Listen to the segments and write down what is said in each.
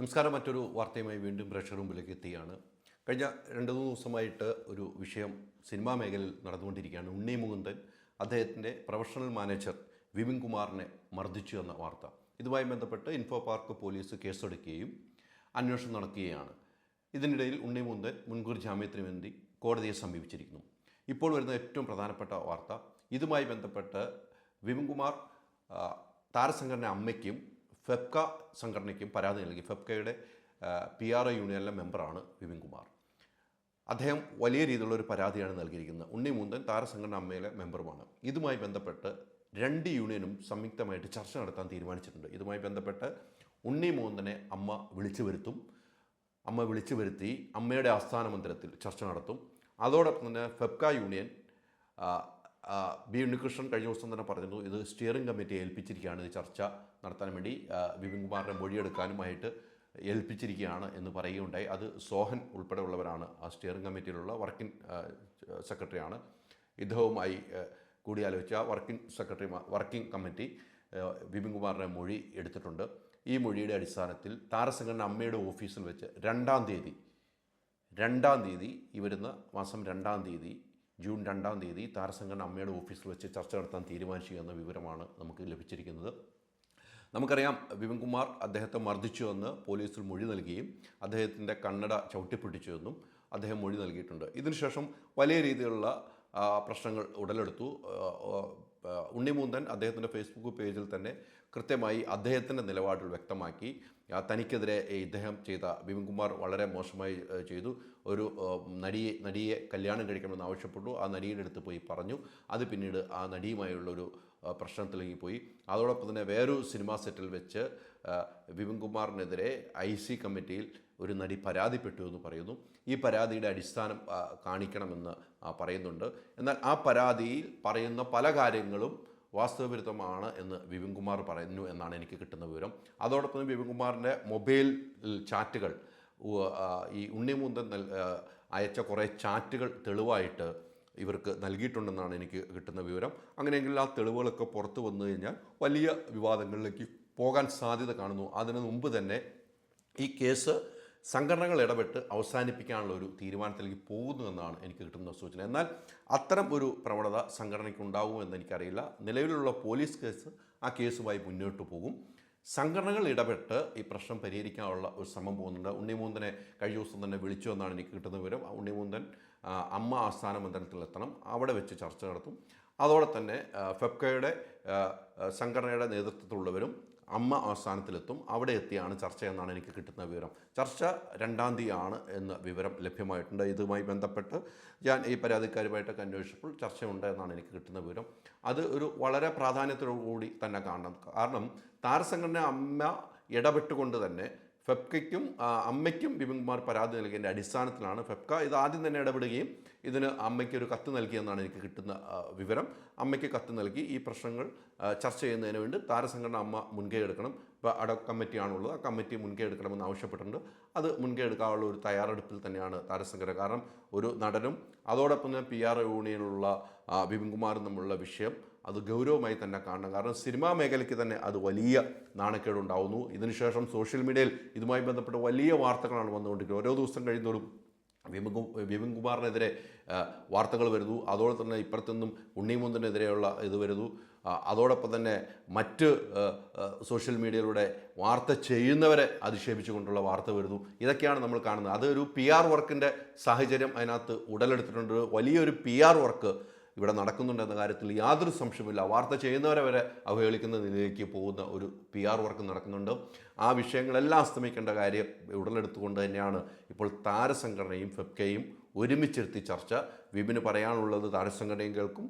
നമസ്കാരം. മറ്റൊരു വാർത്തയുമായി വീണ്ടും പ്രേക്ഷക റൂമിലേക്ക് എത്തിയാണ്. കഴിഞ്ഞ രണ്ട് മൂന്ന് ദിവസമായിട്ട് ഒരു വിഷയം സിനിമാ മേഖലയിൽ നടന്നുകൊണ്ടിരിക്കുകയാണ്. ഉണ്ണി മുകുന്ദൻ അദ്ദേഹത്തിന്റെ പ്രൊഫഷണൽ മാനേജർ വിപിൻ കുമാറിനെ മർദ്ദിച്ചു എന്ന വാർത്ത. ഇതുമായി ബന്ധപ്പെട്ട് ഇൻഫോ പാർക്ക് പോലീസ് കേസെടുക്കുകയും അന്വേഷണം നടക്കുകയാണ്. ഇതിനിടയിൽ ഉണ്ണി മുകുന്ദൻ മുൻകൂർ ജാമ്യത്തിന് വേണ്ടി കോടതിയെ സമീപിച്ചിരിക്കുന്നു. ഇപ്പോൾ വരുന്ന ഏറ്റവും പ്രധാനപ്പെട്ട വാർത്ത. ഇതുമായി ബന്ധപ്പെട്ട് വിപിൻകുമാർ കുമാർ താരസംഘടന അമ്മയ്ക്കും ഫെബ്ക സംഘടനയ്ക്കും പരാതി നൽകി. ഫെപ്കയുടെ പി ആർ ഒ യൂണിയനിലെ മെമ്പറാണ് വിപിൻ കുമാർ. അദ്ദേഹം വലിയ രീതിയിലുള്ള ഒരു പരാതിയാണ് നൽകിയിരിക്കുന്നത്. ഉണ്ണി മുന്തൻ താരസംഘടന അമ്മയിലെ മെമ്പറുമാണ്. ഇതുമായി ബന്ധപ്പെട്ട് രണ്ട് യൂണിയനും സംയുക്തമായിട്ട് ചർച്ച നടത്താൻ തീരുമാനിച്ചിട്ടുണ്ട്. ഇതുമായി ബന്ധപ്പെട്ട് ഉണ്ണി മോന്തനെ അമ്മ വിളിച്ചു വരുത്തും. അമ്മ വിളിച്ചു വരുത്തി അമ്മയുടെ ആസ്ഥാന മന്ദിരത്തിൽ ചർച്ച നടത്തും. അതോടൊപ്പം തന്നെ ഫെബ്ക യൂണിയൻ ബി ഉണ്ണികൃഷ്ണൻ കഴിഞ്ഞ ദിവസം തന്നെ പറഞ്ഞിരുന്നു ഇത് സ്റ്റിയറിംഗ് കമ്മിറ്റി ഏൽപ്പിച്ചിരിക്കുകയാണ് ഇത് ചർച്ച നടത്താൻ വേണ്ടി വിപിൻകുമാറിനെ വിപിൻ കുമാറിനെ മൊഴിയെടുക്കാനുമായിട്ട് ഏൽപ്പിച്ചിരിക്കുകയാണ് എന്ന് പറയുകയുണ്ടായി. അത് സോഹൻ ഉൾപ്പെടെയുള്ളവരാണ് ആ സ്റ്റിയറിംഗ് കമ്മിറ്റിയിലുള്ള വർക്കിംഗ് സെക്രട്ടറിയാണ് ഇദ്ദേഹവുമായി കൂടിയാലോചിച്ച വർക്കിംഗ് സെക്രട്ടറി വർക്കിംഗ് കമ്മിറ്റി വിപിൻകുമാറിന്റെ വിപിൻ കുമാറിന്റെ മൊഴി എടുത്തിട്ടുണ്ട്. ഈ മൊഴിയുടെ അടിസ്ഥാനത്തിൽ താരസംഘടന അമ്മയുടെ ഓഫീസിൽ വെച്ച് രണ്ടാം തീയതി രണ്ടാം തീയതി ഈ വരുന്ന മാസം രണ്ടാം തീയതി ജൂൺ രണ്ടാം തീയതി താരസംഘടന അമ്മയുടെ ഓഫീസിൽ വെച്ച് ചർച്ച നടത്താൻ തീരുമാനിച്ചു എന്ന വിവരമാണ് നമുക്ക് ലഭിച്ചിരിക്കുന്നത്. നമുക്കറിയാം വിപിൻകുമാർ അദ്ദേഹത്തെ മർദ്ദിച്ചു എന്ന് പോലീസിൽ മൊഴി നൽകുകയും അദ്ദേഹത്തിന്റെ കണ്ണട ചവിട്ടിപ്പിടിച്ചു എന്നും അദ്ദേഹം മൊഴി നൽകിയിട്ടുണ്ട്. ഇതിനുശേഷം വലിയ രീതിയിലുള്ള പ്രശ്നങ്ങൾ ഉടലെടുത്തു. ഉണ്ണിമൂന്തൻ അദ്ദേഹത്തിന്റെ ഫേസ്ബുക്ക് പേജിൽ തന്നെ കൃത്യമായി അദ്ദേഹത്തിന്റെ നിലപാടുകൾ വ്യക്തമാക്കി. തനിക്കെതിരെ ഇദ്ദേഹം ചെയ്ത ബിപിൻകുമാർ വളരെ മോശമായി ചെയ്തു. ഒരു നടിയെ നടിയെ കല്യാണം കഴിക്കണമെന്ന് ആവശ്യപ്പെട്ടു. ആ നടിയുടെ അടുത്ത് പോയി പറഞ്ഞു. അത് പിന്നീട് ആ നടിയുമായുള്ളൊരു പ്രശ്നത്തിലേക്ക് പോയി. അതോടൊപ്പം തന്നെ വേറൊരു സിനിമാ സെറ്റിൽ വെച്ച് വിപിൻകുമാറിനെതിരെ ഐ സി കമ്മിറ്റിയിൽ ഒരു നടി പരാതിപ്പെട്ടു എന്ന് പറയുന്നു. ഈ പരാതിയുടെ അടിസ്ഥാനം കാണിക്കണമെന്ന് പറയുന്നുണ്ട്. എന്നാൽ ആ പരാതിയിൽ പറയുന്ന പല കാര്യങ്ങളും വാസ്തവവിരുദ്ധമാണ് എന്ന് വിപിൻകുമാർ പറയുന്നു എന്നാണ് എനിക്ക് കിട്ടുന്ന വിവരം. അതോടൊപ്പം വിപിൻ വിപിൻകുമാറിന്റെ മൊബൈൽ ചാറ്റുകൾ ഈ ഉണ്ണിമുന്തൻ അയച്ച കുറേ ചാറ്റുകൾ തെളിവായിട്ട് ഇവർക്ക് നൽകിയിട്ടുണ്ടെന്നാണ് എനിക്ക് കിട്ടുന്ന വിവരം. അങ്ങനെയെങ്കിൽ ആ തെളിവുകളൊക്കെ പുറത്തു വന്നു കഴിഞ്ഞാൽ വലിയ വിവാദങ്ങളിലേക്ക് പോകാൻ സാധ്യത കാണുന്നു. അതിനു മുമ്പ് തന്നെ ഈ കേസ് സംഘടനകൾ ഇടപെട്ട് അവസാനിപ്പിക്കാനുള്ള ഒരു തീരുമാനത്തിലേക്ക് പോകുന്നു എന്നാണ് എനിക്ക് കിട്ടുന്ന സൂചന. എന്നാൽ അത്തരം ഒരു പ്രവണത സംഘടനയ്ക്ക് ഉണ്ടാകുമെന്ന് എനിക്കറിയില്ല. നിലവിലുള്ള പോലീസ് കേസ് ആ കേസുമായി മുന്നോട്ട് പോകും. സംഘടനകൾ ഇടപെട്ട് ഈ പ്രശ്നം പരിഹരിക്കാനുള്ള ഒരു ശ്രമം പോകുന്നുണ്ട്. ഉണ്ണിമൂന്തനെ കഴിഞ്ഞ ദിവസം തന്നെ വിളിച്ചു എന്നാണ് എനിക്ക് കിട്ടുന്ന വിവരം. ഉണ്ണിമൂന്തൻ അമ്മ ആസ്ഥാന മന്ദിരത്തിലെത്തണം അവിടെ വെച്ച് ചർച്ച നടത്തും. അതോടെ തന്നെ ഫെപ്കയുടെ സംഘടനയുടെ നേതൃത്വത്തിലുള്ളവരും അമ്മ ആസ്ഥാനത്തിലെത്തും. അവിടെ എത്തിയാണ് ചർച്ച എന്നാണ് എനിക്ക് കിട്ടുന്ന വിവരം. ചർച്ച രണ്ടാം തീയതിയാണ് എന്ന വിവരം ലഭ്യമായിട്ടുണ്ട്. ഇതുമായി ബന്ധപ്പെട്ട് ഞാൻ ഈ പരാതിക്കാരുമായിട്ടൊക്കെ അന്വേഷിച്ചപ്പോൾ ചർച്ചയുണ്ട് എന്നാണ് എനിക്ക് കിട്ടുന്ന വിവരം. അത് ഒരു വളരെ പ്രാധാന്യത്തോടു കൂടി തന്നെ കാണണം. കാരണം താരസംഘടന അമ്മ ഇടപെട്ടുകൊണ്ട് തന്നെ ഫെബ്കയ്ക്കും അമ്മയ്ക്കും അമ്മയ്ക്കും വിപിൻകുമാർ പരാതി നൽകിയതിന്റെ അടിസ്ഥാനത്തിലാണ് ഫെപ്ക ഇത് ആദ്യം തന്നെ ഇടപെടുകയും ഇതിന് അമ്മയ്ക്ക് ഒരു കത്ത് നൽകിയെന്നാണ് എനിക്ക് കിട്ടുന്ന വിവരം. അമ്മയ്ക്ക് കത്ത് നൽകി ഈ പ്രശ്നങ്ങൾ ചർച്ച ചെയ്യുന്നതിന് വേണ്ടി താരസംഘടന അമ്മ മുൻകൈ എടുക്കണം. ഇപ്പോൾ അട കമ്മിറ്റിയാണുള്ളത്. ആ കമ്മിറ്റി മുൻകൈ എടുക്കണമെന്ന് ആവശ്യപ്പെട്ടിട്ടുണ്ട്. അത് മുൻകൈ എടുക്കാനുള്ള ഒരു തയ്യാറെടുപ്പിൽ തന്നെയാണ് താരസംഘടന. കാരണം ഒരു നടനും അതോടൊപ്പം തന്നെ പി ആർ യൂണിയനിലുള്ള ബിപിൻകുമാറും തമ്മിലുള്ള വിഷയം അത് ഗൗരവമായി തന്നെ കാണണം. കാരണം സിനിമാ മേഖലയ്ക്ക് തന്നെ അത് വലിയ നാണക്കേടുണ്ടാവുന്നു. ഇതിനുശേഷം സോഷ്യൽ മീഡിയയിൽ ഇതുമായി ബന്ധപ്പെട്ട് വലിയ വാർത്തകളാണ് വന്നുകൊണ്ടിരിക്കുന്നത്. ഓരോ ദിവസം കഴിയുന്നതോറും വിപിൻ വിപിൻ കുമാറിനെതിരെ വാർത്തകൾ വരുന്നു. അതോടെ തന്നെ ഇപ്പുറത്തുനിന്നും ഉണ്ണിമുന്തിനെതിരെയുള്ള ഇത് വരുന്നു. അതോടൊപ്പം തന്നെ മറ്റ് സോഷ്യൽ മീഡിയയിലൂടെ വാർത്ത ചെയ്യുന്നവരെ അധിക്ഷേപിച്ചുകൊണ്ടുള്ള വാർത്ത വരുന്നു. ഇതൊക്കെയാണ് നമ്മൾ കാണുന്നത്. അതൊരു പി ആർ വർക്കിന്റെ സാഹചര്യം അതിനകത്ത് ഉടലെടുത്തിട്ടുണ്ട്. വലിയൊരു പി ആർ വർക്ക് ഇവിടെ നടക്കുന്നുണ്ടെന്ന കാര്യത്തിൽ യാതൊരു സംശയമില്ല വാർത്ത ചെയ്യുന്നവരെ വരെ അവഹേളിക്കുന്ന നിലയിലേക്ക് പോകുന്ന ഒരു പി ആർ വർക്ക് നടക്കുന്നുണ്ട്. ആ വിഷയങ്ങളെല്ലാം അസ്തമിക്കേണ്ട കാര്യം ഉടലെടുത്തുകൊണ്ട് തന്നെയാണ് ഇപ്പോൾ താരസംഘടനയും ഫെബ്കയും ഒരുമിച്ചിരുത്തി ചർച്ച. വിപിന് പറയാനുള്ളത് താരസംഘടനയും കേൾക്കും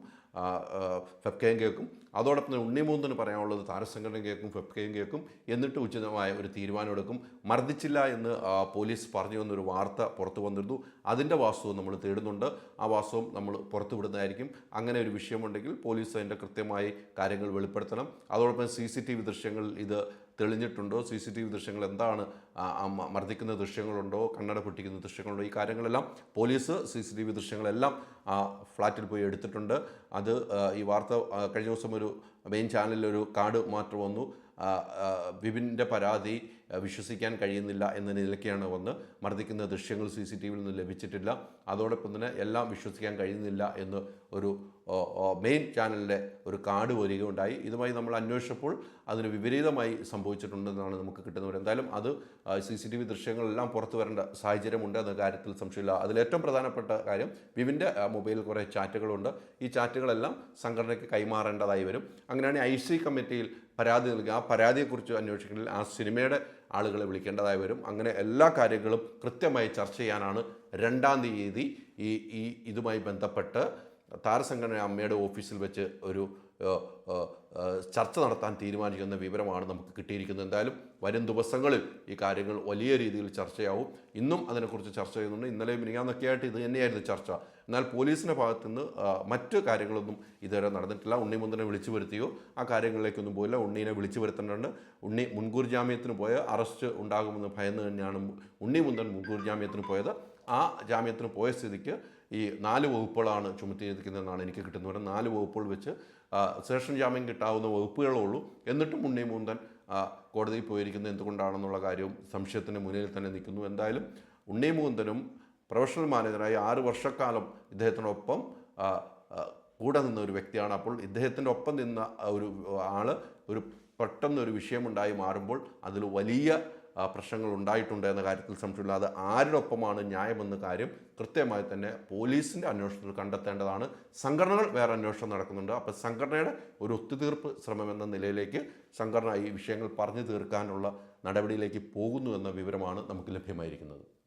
ഫെബ്കയും കേൾക്കും. അതോടൊപ്പം തന്നെ ഉണ്ണിമൂന്നിന് പറയാനുള്ളത് താരസംഘടനയും കേൾക്കും ഫെഫ്കയും കേൾക്കും. എന്നിട്ട് ഉചിതമായ ഒരു തീരുമാനമെടുക്കും മർദ്ദിച്ചില്ല എന്ന് പോലീസ് പറഞ്ഞു എന്നൊരു വാർത്ത പുറത്തു വന്നിരുന്നു. അതിന്റെ വാസ്തവം നമ്മൾ തേടുന്നുണ്ട്. ആ വാസ്തവം നമ്മൾ പുറത്തു വിടുന്നതായിരിക്കും. അങ്ങനെ ഒരു വിഷയമുണ്ടെങ്കിൽ പോലീസ് അതിന്റെ കൃത്യമായി കാര്യങ്ങൾ വെളിപ്പെടുത്തണം. അതോടൊപ്പം സി സി ടി വി ദൃശ്യങ്ങളിൽ ഇത് തെളിഞ്ഞിട്ടുണ്ടോ. സി സി ടി വി ദൃശ്യങ്ങൾ എന്താണ് മർദ്ദിക്കുന്ന ദൃശ്യങ്ങളുണ്ടോ കണ്ണട പൊട്ടിക്കുന്ന ദൃശ്യങ്ങളുണ്ടോ ഈ കാര്യങ്ങളെല്ലാം police C C T V ദൃശ്യങ്ങളെല്ലാം ഫ്ലാറ്റിൽ പോയി എടുത്തിട്ടുണ്ട്. അത് ഈ വാർത്ത കഴിഞ്ഞ ദിവസം ഒരു മെയിൻ ചാനലിൽ ഒരു കാർഡ് മാത്രം വന്നു. വിപിന്റെ പരാതി വിശ്വസിക്കാൻ കഴിയുന്നില്ല എന്ന നിലയ്ക്കാണ് വന്ന് മർദ്ദിക്കുന്ന ദൃശ്യങ്ങൾ സി സി ടി വിയിൽ നിന്ന് ലഭിച്ചിട്ടില്ല. അതോടൊപ്പം തന്നെ എല്ലാം വിശ്വസിക്കാൻ കഴിയുന്നില്ല എന്ന് ഒരു മെയിൻ ചാനലിന്റെ ഒരു കാർഡ് വരികയുണ്ടായി ഇതുമായി നമ്മൾ അന്വേഷിച്ചപ്പോൾ അതിന് വിപരീതമായി സംഭവിച്ചിട്ടുണ്ടെന്നാണ് നമുക്ക് കിട്ടുന്നവർ എന്തായാലും അത് സി സി ടി വി ദൃശ്യങ്ങളെല്ലാം പുറത്തു വരേണ്ട സാഹചര്യമുണ്ട് എന്ന കാര്യത്തിൽ സംശയമില്ല. അതിലേറ്റവും പ്രധാനപ്പെട്ട കാര്യം വിവിന്റെ മൊബൈലിൽ കുറേ ചാറ്റുകളുണ്ട്. ഈ ചാറ്റുകളെല്ലാം സംഘടനയ്ക്ക് കൈമാറേണ്ടതായി വരും. അങ്ങനെയാണെങ്കിൽ ഐ സി കമ്മിറ്റിയിൽ പരാതി നൽകുക. ആ പരാതിയെക്കുറിച്ച് അന്വേഷിക്കണമെങ്കിൽ ആ സിനിമയുടെ ആളുകളെ വിളിക്കേണ്ടതായി വരും. അങ്ങനെ എല്ലാ കാര്യങ്ങളും കൃത്യമായി ചർച്ച ചെയ്യാനാണ് രണ്ടാം തീയതി ഈ ഈ ഇതുമായി ബന്ധപ്പെട്ട് താരസംഘടന അമ്മയുടെ ഓഫീസിൽ വെച്ച് ഒരു ചർച്ച നടത്താൻ തീരുമാനിക്കുന്ന വിവരമാണ് നമുക്ക് കിട്ടിയിരിക്കുന്നത്. എന്തായാലും വരും ദിവസങ്ങളിൽ ഈ കാര്യങ്ങൾ വലിയ രീതിയിൽ ചർച്ചയാവും. ഇന്നും അതിനെക്കുറിച്ച് ചർച്ച ചെയ്യുന്നുണ്ട്. ഇന്നലെ മിനിങ്ങാന്നൊക്കെയായിട്ട് ഇത് തന്നെയായിരുന്നു ചർച്ച. എന്നാൽ പോലീസിന്റെ ഭാഗത്തു നിന്ന് മറ്റ് കാര്യങ്ങളൊന്നും ഇതുവരെ നടന്നിട്ടില്ല. ഉണ്ണിമുന്തനെ വിളിച്ചു വരുത്തിയോ? ആ കാര്യങ്ങളിലേക്കൊന്നും പോയില്ല. ഉണ്ണീനെ വിളിച്ചു വരുത്തേണ്ടതുണ്ട്. ഉണ്ണി മുൻകൂർ ജാമ്യത്തിന് പോയ അറസ്റ്റ് ഉണ്ടാകുമെന്ന് ഭയന്ന് തന്നെയാണ് ഉണ്ണി മുന്തൻ മുൻകൂർ ജാമ്യത്തിന് പോയത്. ആ ജാമ്യത്തിന് പോയ സ്ഥിതിക്ക് ഈ നാല് വകുപ്പുകളാണ് ചുമത്തിയിരിക്കുന്നതെന്നാണ് എനിക്ക് കിട്ടുന്നത്. നാല് വകുപ്പുകൾ വെച്ച് സേഷൻ ജാമ്യം കിട്ടാവുന്ന വകുപ്പുകളേ ഉള്ളൂ. എന്നിട്ടും ഉണ്ണി മുന്തൻ കോടതിയിൽ പോയിരിക്കുന്നത് എന്തുകൊണ്ടാണെന്നുള്ള കാര്യവും സംശയത്തിന് മുന്നിൽ തന്നെ നിൽക്കുന്നു. എന്തായാലും ഉണ്ണി പ്രൊഫഷണൽ മാനേജറായി ആറ് വർഷക്കാലം ഇദ്ദേഹത്തിനൊപ്പം കൂടെ നിന്ന ഒരു വ്യക്തിയാണ്. അപ്പോൾ ഇദ്ദേഹത്തിന്റെ ഒപ്പം നിന്ന ഒരു ആൾ ഒരു പെട്ടെന്നൊരു വിഷയമുണ്ടായി മാറുമ്പോൾ അതിൽ വലിയ പ്രശ്നങ്ങൾ ഉണ്ടായിട്ടുണ്ട് എന്ന കാര്യത്തിൽ സംശയമില്ല അത് ആരോടൊപ്പമാണ് ന്യായമെന്ന കാര്യം കൃത്യമായി തന്നെ പോലീസിന്റെ അന്വേഷണത്തിൽ കണ്ടെത്തേണ്ടതാണ്. സംഘടനകൾ വേറെ അന്വേഷണം നടക്കുന്നുണ്ട്. അപ്പോൾ സംഘടനയുടെ ഒരു ഒത്തുതീർപ്പ് ശ്രമം എന്ന നിലയിലേക്ക് സംഘടന ഈ വിഷയങ്ങൾ പറഞ്ഞു തീർക്കാനുള്ള നടപടിയിലേക്ക് പോകുന്നു എന്ന വിവരമാണ് നമുക്ക് ലഭ്യമായിരിക്കുന്നത്.